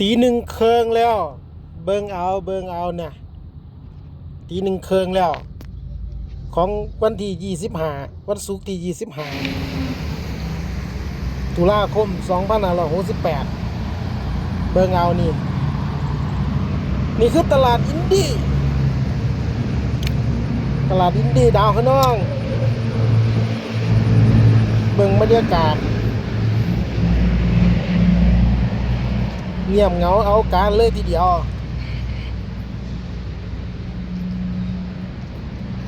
ตีหนึ่งเคืองแล้ว เบิงเอาเบิงเอาเนี่ยตีหนึ่งเคืองแล้ว ของวันที่ยี่สิบห้าวันศุกร์ที่ยี่สิบห้าตุลาคมสองพันห้าร้อยหกสิบแปดเบิงเอานี่ นี่คือตลาดอินดี้ตลาดอินดี้ดาวขางนอง เบิ่งบรรยากาศ งียบเงาเอาการเลยทีเดียว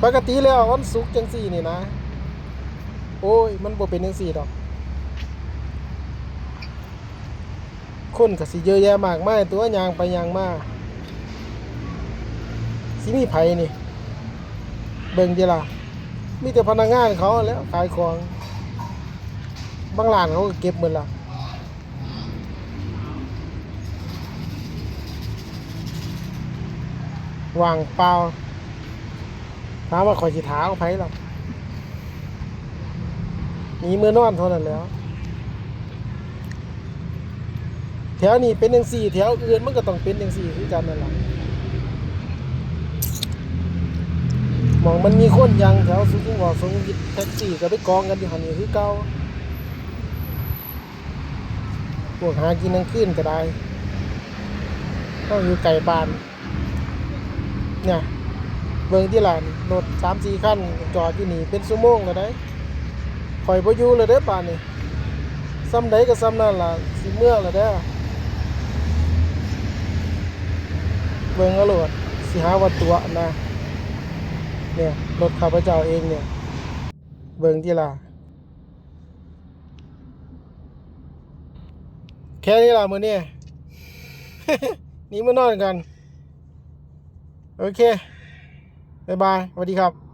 ปกติแล้ววันศุกร์จังสี่นี่นะ โอ้ย มันบ่เป็นจังสี่ดอก คนก็สิเยอะแยะมากมายตัวยางไปยางมาสิมีไผนี่ เบิ่งดีล่ะมีแต่พนักงานเขาแล้วขายของ บางร้านเขาก็เก็บหมดละ วางเปล่าถามว่าคอยสิถาเอาไผหรอกมีมือนอนเท่านั้นแล้วแถวนี้เป็นอยังสี่แถวอื่นมันก็ต้องเป็นอยังสี่คือกันนั่นแหละหมองมันมีคนยังแถวสุขุมวิทสุขุมวิทแท็กซี่ก็ไปกองกันอยู่หันนี่คือเก่าพวกหากินกลางคืนก็ได้ต้องอยู่ไก่บ้าน เนี่ยเบิ่งที่หลานรถสามสี่คันจอดอยู่นี่เป็นชั่วโมงแล้วได้คอยบ่อยู่เลยเด้ป่านนี่ซ้ำใดก็ซ้ำนั่นล่ะสิเมื่อล้วเด้เบิ่งเอาโลดสิหาว่าตัวนะเนี่ยรถข้าพเจ้าเองเนี่ย เบิ่งที่ล่ะแค่นี้ล่ะมือนี่หนี่มานอนกัน โอเค บ๊ายบายสวัสดีครับ